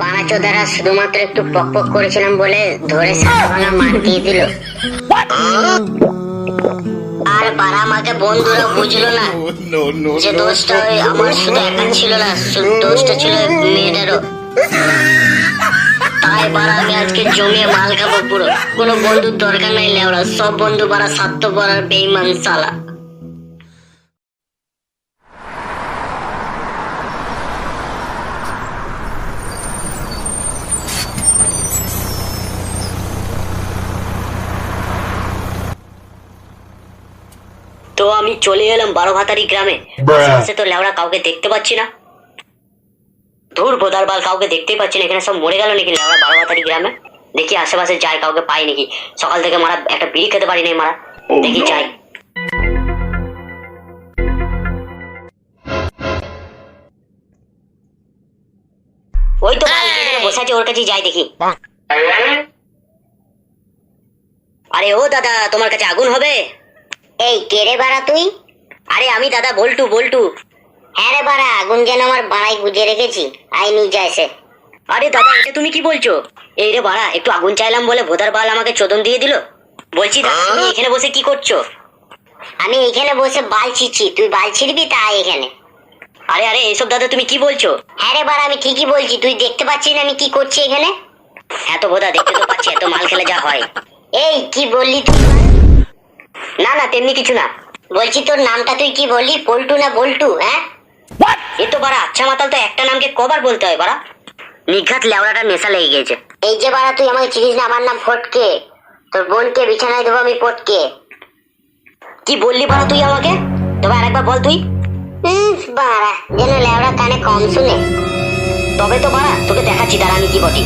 বানাচোদারা শুধুমাত্র একটু পক পক করেছিলাম বলে ধরে সারা মার দিয়ে দিল। আর বারা আমাকে বন্ধুরা বুঝলো না যে দোষটা ওই আমার শুধু একা ছিল না দোষটা ছিল মেয়েটারও তাই বারা আমি আজকে জমিয়ে মাল খাব পুরো। কোনো বন্ধুর দরকার নাই লেওড়া সব বন্ধু বারা স্বার্থ পড়ার বেইমান সালা। আমি চলে এলাম বারো ভাতারি গ্রামে আশেপাশে তো লেওড়া কাউকে দেখতে পাচ্ছি না। ধুর বোদার বাল কাউকে দেখতেই পাচ্ছি না। এখানে সব মরে গেল নাকি লেওড়া বারো ভাতারি গ্রামে? দেখি আশেপাশে যাই কাউকে পাই নাকি। সকাল থেকে মারা একটা বিড়ি খেতে পারি নাই মারা। দেখি যাই। ওই তো বসে আছে ওর কাছে যাই দেখি। আরে ও দাদা তোমার কাছে আগুন হবে? এই কে রে বাড়া তুই? আরে আমি দাদা বল্টু বল্টু। হ্যাঁ রে বাড়া আগুন যেন আমার বাড়াই গুজে রেখেছি। আই নিয়ে সে আরে দাদা এটা তুমি কি বলছো? এই রে বাড়া একটু আগুন চাইলাম বলে ভোদার বাল আমাকে চোদন দিয়ে দিল? বলছি দাদা তুমি এখানে বসে কি করছ? আমি এখানে বসে বাল ছিচ্ছি তুই বাল ছিড়বি তা আয় এখানে। আরে আরে এইসব দাদা তুমি কি বলছো? হ্যাঁ রে বাড়া আমি ঠিকই বলছি তুই দেখতে পাচ্ছিস না আমি কি করছি এখানে? হ্যাঁ তো বোধা দেখতে তো পাচ্ছি এত মাল খেলে যা হয়। এই কি বললি তুই? না না তেমনি কিছু না। বলছি তোর নামটা তুই কি বললি? পল্টু না বল্টু হ্যাঁ? এ তো বাড়া আচ্ছা মাতাল তো একটা নামকে কবার বলতে হয় বাড়া। নিঘাত লেওড়াটা নেশা লেগে গেছে এই যে বাড়া তুই আমাকে চিনিস না আমার নাম ফটকে। তোর বোনকে বিছানায় দেবো আমি পটকে কি বললি বাড়া তুই আমাকে? তবে আরেকবার বল তুই। বাড়া যেন লেওড়া কানে কম শুনে। তবে তো বাড়া তোকে দেখাচ্ছি দাঁড়া আমি কি বটি